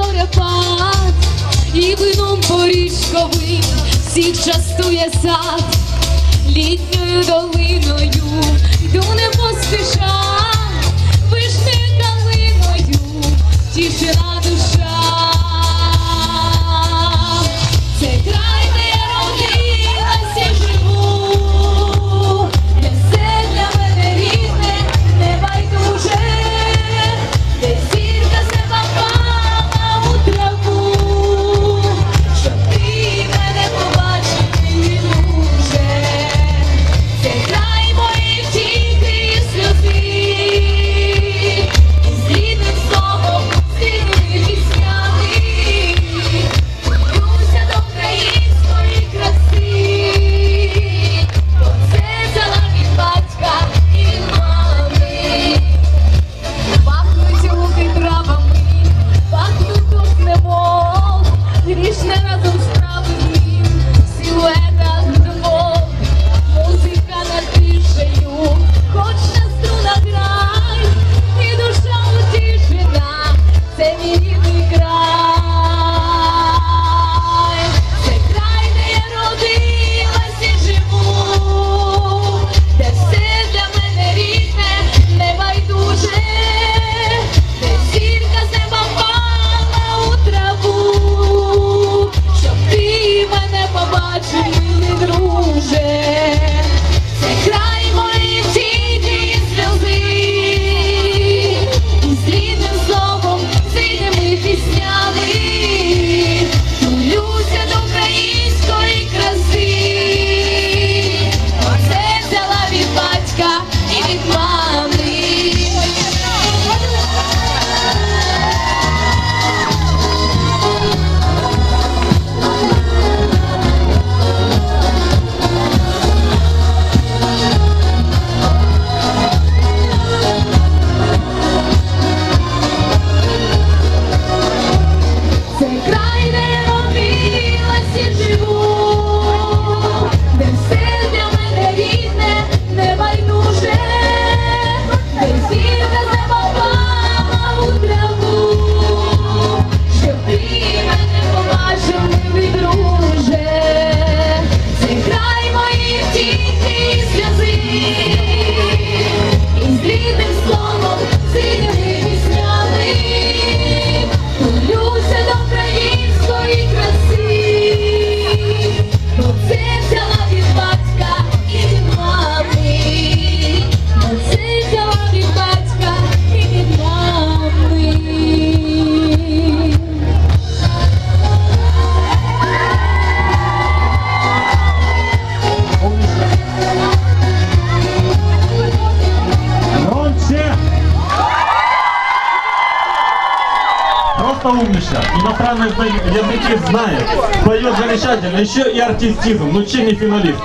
зоря і вином порічковим всіх частує сад літньою долиною, йду не поспіша, вишне долиною. тішина. де родилась і живу. просто умница, иностранные языки знает, поет замечательно, еще и артистизм, ну че не финалист.